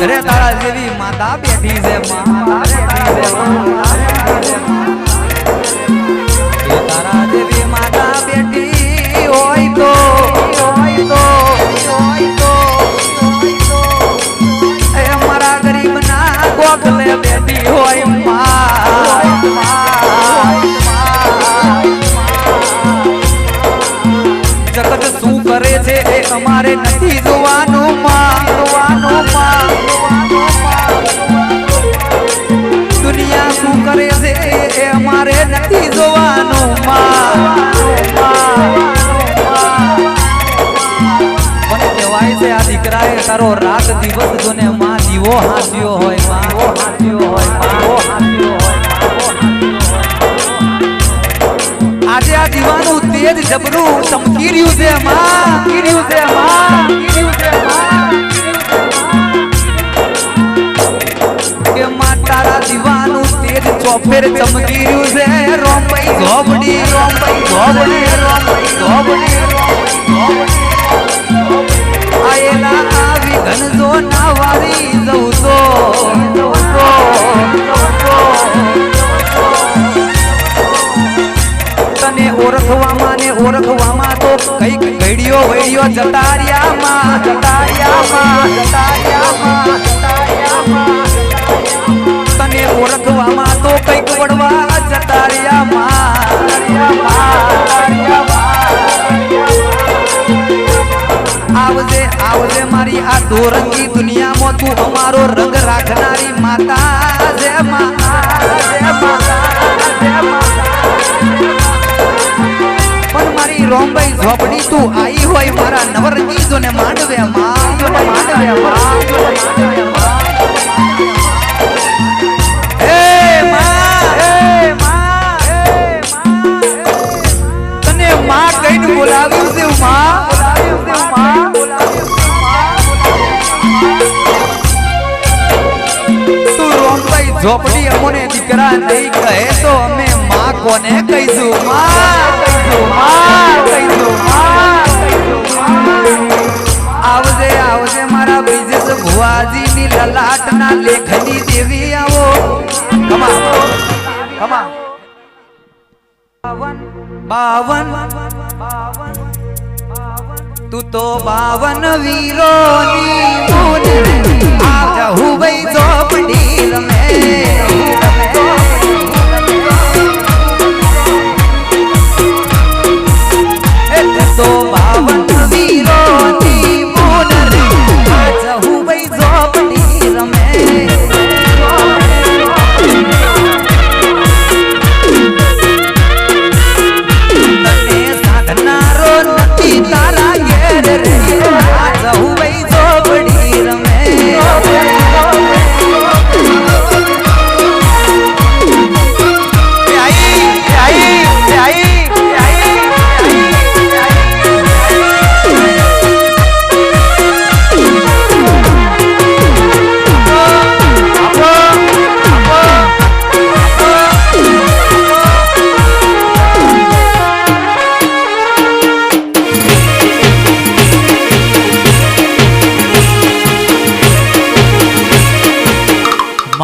ઘરે તારા જેવી માતા બેઠી છે માતા બેઠી છે એ છે એ અમારે નથી જોવાનું માં દુનિયા શું કરે છે એ અમારે નથી જોવાનું માં મને કહેવાય છે આ દીકરાએ તારો રાત દિવસ જોને માં દીવો હાંસ્યો જબરું ચમકી રહ્યું છે માં ચમકી છે માં છે માં. કે તારા દીવાનું તેજ ચોફેર ચમકી છે. રોમભાઈ ઝોપડી રોમભાઈ ઝોપડી રોમભાઈ ઝોપડી આયેલા આવી ઘન ના વારી જવું તો તને ઓળખવામાં ને ઓળખવામાં તો કંઈક ઘડીઓ વૈડીઓ જટારિયામાં જટારિયામાં જટારિયામાં તને ઓળખવામાં તો કંઈક વડવા જટારિયામાં આવજે આવજે મારી આ દોરંગી દુનિયામાં તું અમારો રંગ રાખનારી માતા જય માતા જય માતા જય માતા રોમભાઈ ઝોપડી તું. આઈ હોય મારા નવરંગી જો ને માંડવે તને માં કહીને બોલાવ્યું છે માં બોલાવ્યું છે માં ઝોપડી અમોને દીકરા નહીં કહે તો અમે માં કોને કહીશું? માં આવજે આવજે મારા બ્રિજેશ ભુવાજીની લલાટના લેખની દેવી આવો. બાવન તું તો બાવન વીરોની મૂન આવજા ભાઈ ચોપડી રમે. એ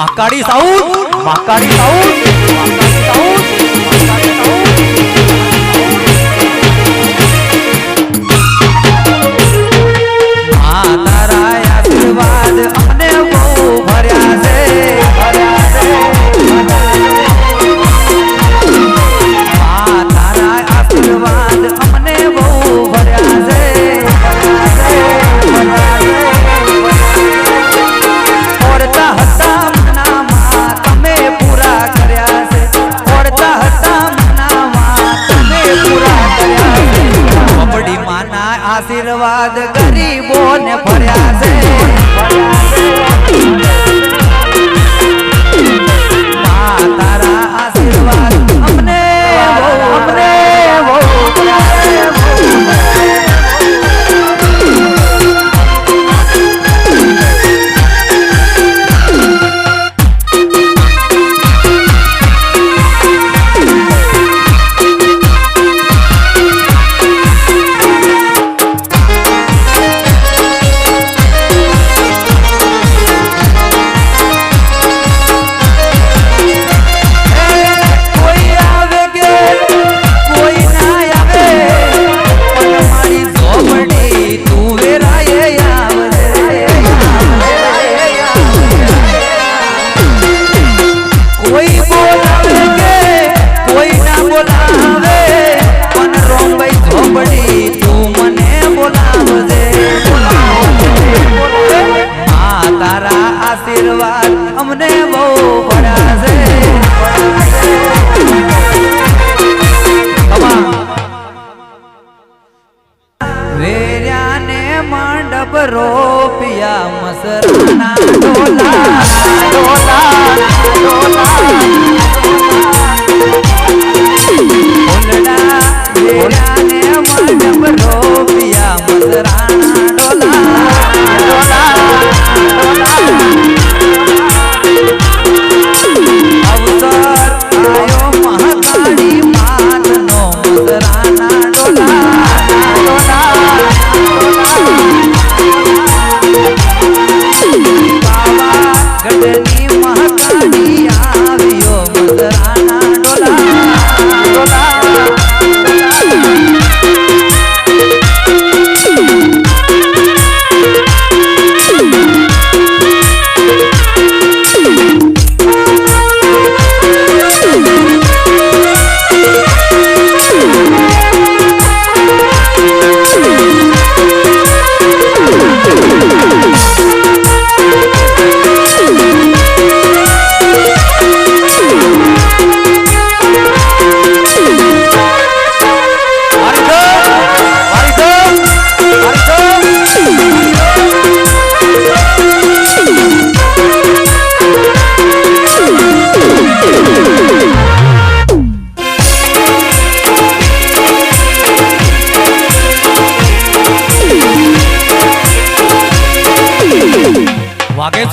माकाडी साऊल माकाडी साऊल આશીર્વાદ ગરીબોને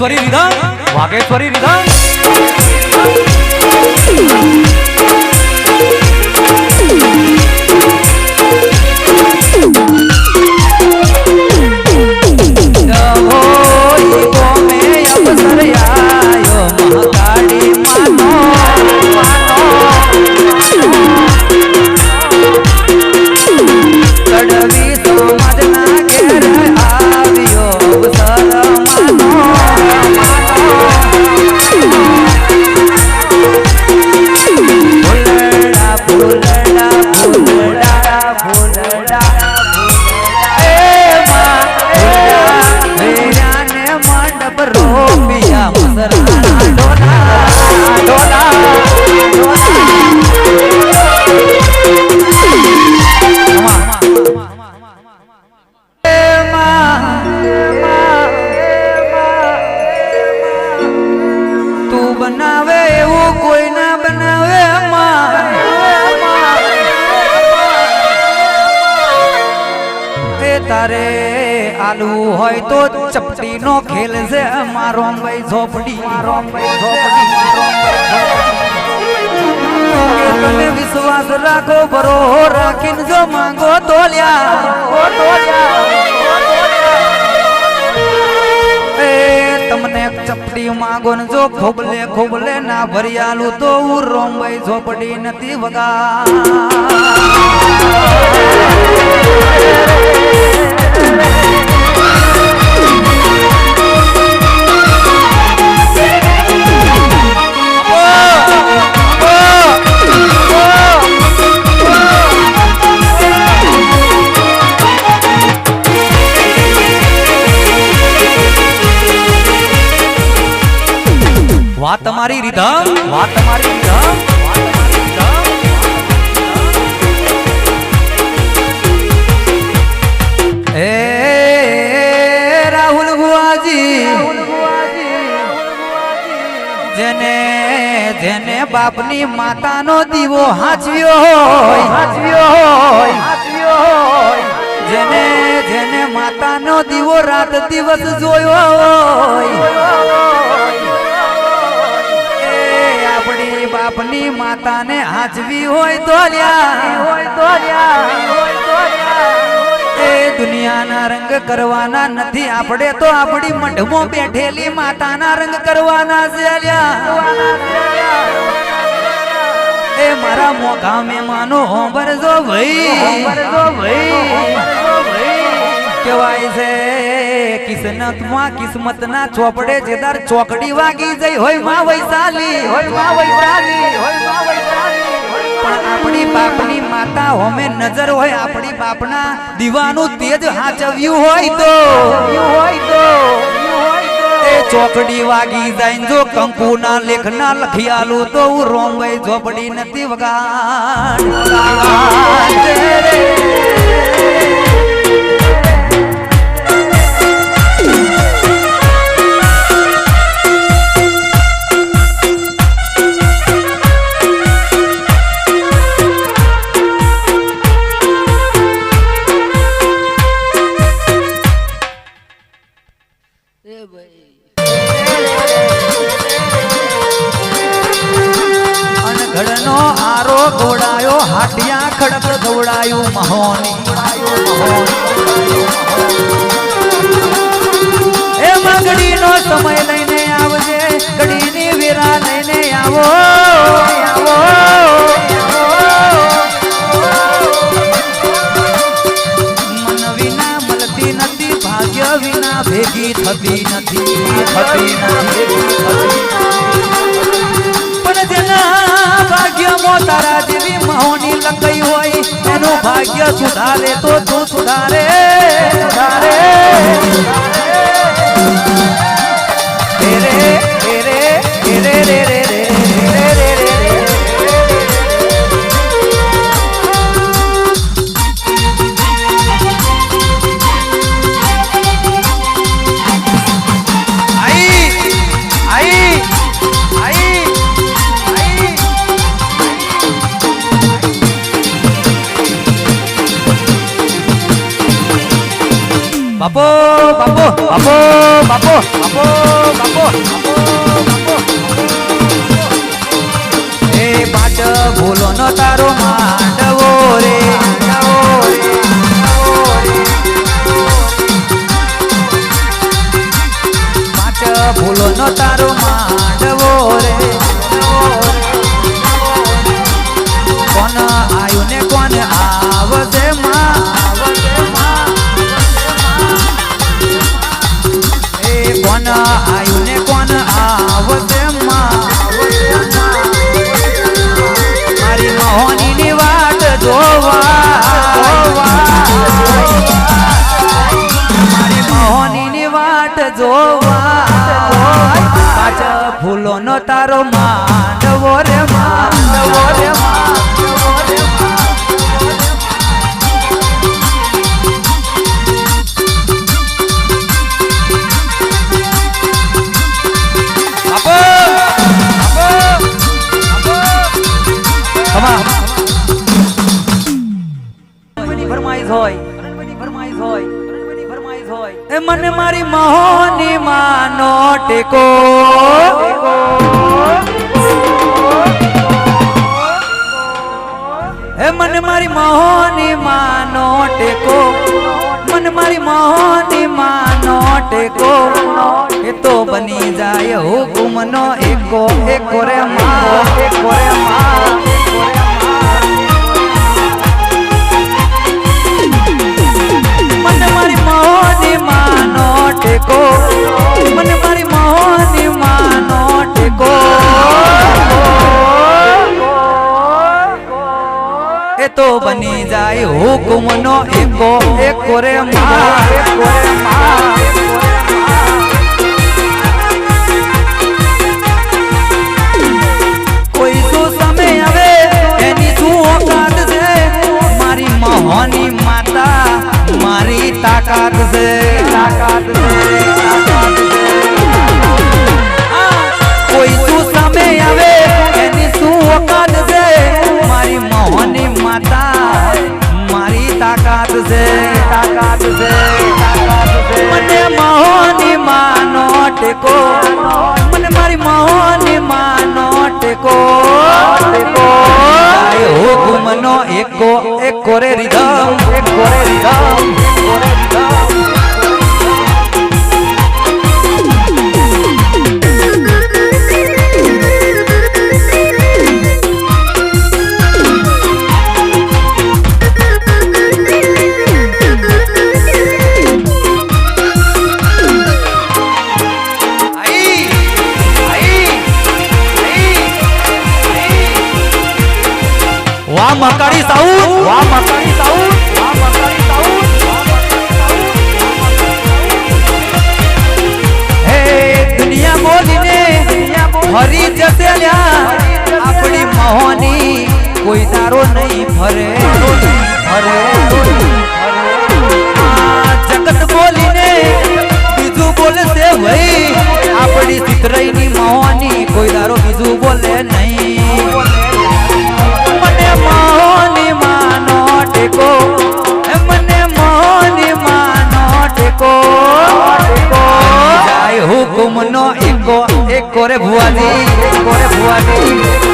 વાઘેશ્વરી રીધમ વાઘેશ્વરી રીધમ ચપટી નો ખેલ છે મારો ભાઈ ઝોપડી. મારો ભાઈ ઝોપડી તમે વિશ્વાસ રાખો બરો રાખીને જો માંગો તો તમને ચપટી માંગો ને જો ખોબલે ખોબલે ના ભરિયાલું તો હું રોમભાઈ ઝોપડી નથી વગા વાત તમારી રીધમ. વા તમારી રીધમ. એ રાહુલ ભુવાજી. જેને જેને બાપની માતાનો દીવો હાચવ્યો હોય. હાચવ્યો હોય. હાચવ્યો હોય. જેને જેને માતાનો દીવો રાત દિવસ જોયો હોય. બાપની માતાને હાચવી હોય તો લ્યા. હોય તો એ દુનિયાના રંગ કરવાના નથી. આપણે તો આપણી મઢમો બેઠેલી માતાના રંગ કરવાના છે એ મારા મોઘા મહેમાનો હોંભરજો ભાઈ. કેવાય છે કિસ્મતમાં કિસ્મતના ચોપડે જેદાર ચોકડી વાગી જઈ હોયમાં વૈશાલી હોયમાં વૈશાલી હોયમાં વૈશાલી પણ આપણી બાપની માતા હોમે નજર હોય આપણી બાપના દીવાનું તેજ હાચવ્યું હોય તો હોય તો ચોકડી વાગી જાય ને જો કંકુ ના લેખ ના લખી આલું તો હું રોમભાઈ ઝોપડી નથી વગાડ થતી નથી થતી પણ જેના ભાગ્યમાં તારા જેવી મહોની લખાઈ હોય, એનું ભાગ્ય સુધારે તો તું સુધારે સુધારે. રે રે રે રે રે. બાપો બાપો બાપો બાપો બાપો બાપો. એ પાટ ભૂલો નો તારો માંડવો રે ફૂલો નો તારો માંડવો રે. ફૂલોનો તારો માંડવો રે માંડવો રે માંડવો રે હોય. એ મને મારી મહોની માનો ટેકો. એ મને મારી મહોની માનો ટેકો. મને મારી મહોની માનો ટેકો. એ તો બની જાય હુકુમનો એકો. એકો રે મા, એકો રે માં. ટેકો. મને મારી મોહની માનો ટેકો. એ તો બની જાય હુકમનો એકો એકો રે મા એકો રે મા મોહની તાકાત છે તાકાત છે કોઈ શું સામે આવે એની શું ઓકાત છે? મારી મોહની માતા, મારી તાકાત છે તાકાત છે મને મોહની માનો ટેકો, મને મારી મોહની માનો ટેકો ટેકો. આય હુકુમનો એકો એકો રે રીધમ એકો રે રીધમ એકો રે રીધમ. করে ভুয়া ভুয়াজি করে ভুয়া ভুয়াজি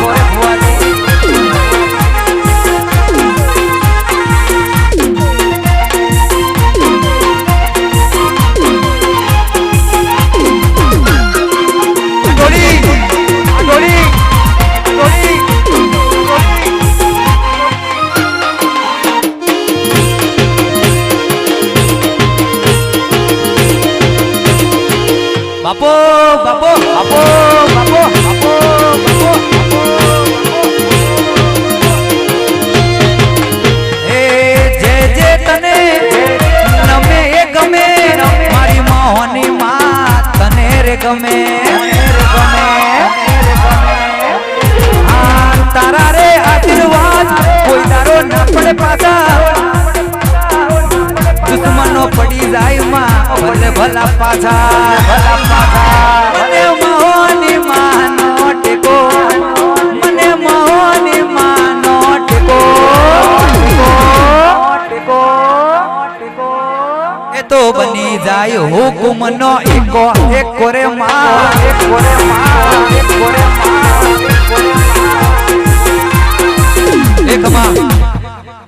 પાછા ભલા પાછા મને મહોની માનો ટેકો, મને મહોની બની જાય હુકમ નો એકો એક માં